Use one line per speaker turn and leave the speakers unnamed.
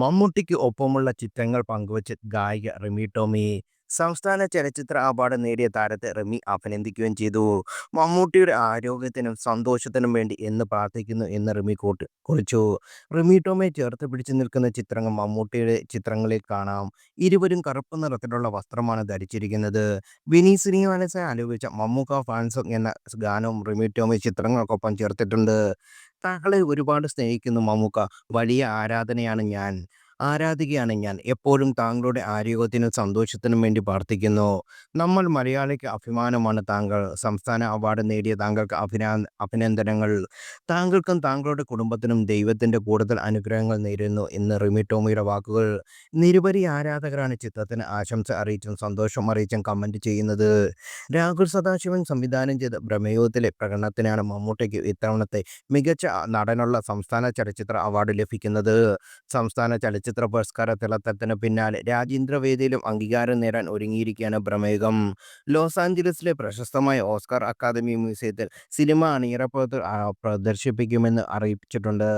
മമ്മൂട്ടിക്ക് ഒപ്പമുള്ള ചിത്രങ്ങൾ പങ്കുവച്ച് ഗായിക റിമി ടോമിയെ സംസ്ഥാന ചലച്ചിത്ര അവാർഡ് നേടിയ താരത്തെ റമി അഭിനന്ദിക്കുകയും ചെയ്തു മമ്മൂട്ടിയുടെ ആരോഗ്യത്തിനും സന്തോഷത്തിനും വേണ്ടി എന്ന് പ്രാർത്ഥിക്കുന്നു എന്ന് റമി കൂട്ട് കുറിച്ചു റമി ടോമെ ചേർത്ത് പിടിച്ചു നിൽക്കുന്ന ചിത്രങ്ങൾ മമ്മൂട്ടിയുടെ ചിത്രങ്ങളിൽ കാണാം ഇരുവരും കറുപ്പ് നിറത്തിലുള്ള വസ്ത്രമാണ് ധരിച്ചിരിക്കുന്നത് വിനി ശ്രീനിവാസനെ ആലോചിച്ച മമ്മൂക്ക ഫാൻസോങ് എന്ന ഗാനവും റമി ടോമി ചിത്രങ്ങൾക്കൊപ്പം ചേർത്തിട്ടുണ്ട് താങ്കളെ ഒരുപാട് സ്നേഹിക്കുന്നു മമ്മൂക്ക വലിയ ആരാധനയാണ് ഞാൻ ആരാധികയാണ് ഞാൻ എപ്പോഴും താങ്കളുടെ ആരോഗ്യത്തിനും സന്തോഷത്തിനും വേണ്ടി പ്രാർത്ഥിക്കുന്നു നമ്മൾ മലയാളിക്ക് അഭിമാനമാണ് താങ്കൾ സംസ്ഥാന അവാർഡ് നേടിയ താങ്കൾക്ക് അഭിനാ അഭിനന്ദനങ്ങൾ താങ്കൾക്കും താങ്കളുടെ കുടുംബത്തിനും ദൈവത്തിൻ്റെ കൂടുതൽ അനുഗ്രഹങ്ങൾ നേരുന്നു എന്ന് റിമി ടോമിയുടെ വാക്കുകൾ നിരവധി ആരാധകരാണ് ചിത്രത്തിന് ആശംസ അറിയിച്ചും സന്തോഷം അറിയിച്ചും കമൻറ്റ് ചെയ്യുന്നത് രാഹുൽ സദാശിവൻ സംവിധാനം ചെയ്ത ബ്രഹ്മയോഗത്തിലെ പ്രകടനത്തിനാണ് മമ്മൂട്ടിക്ക് ഇത്തവണത്തെ മികച്ച നടനുള്ള സംസ്ഥാന ചലച്ചിത്ര അവാർഡ് ലഭിക്കുന്നത് സംസ്ഥാന ചലച്ചിത്ര ചലച്ചിത്ര പുരസ്കാര തിളക്കത്തിന് പിന്നാലെ വേദിയിലും അംഗീകാരം നേടാൻ ഒരുങ്ങിയിരിക്കുകയാണ് പ്രമേഹം ലോസ് ആഞ്ചലസിലെ പ്രശസ്തമായ ഓസ്കാർ അക്കാദമി മ്യൂസിയത്തിൽ സിനിമ അണിയറ പ്രദർശിപ്പിക്കുമെന്ന് അറിയിച്ചിട്ടുണ്ട്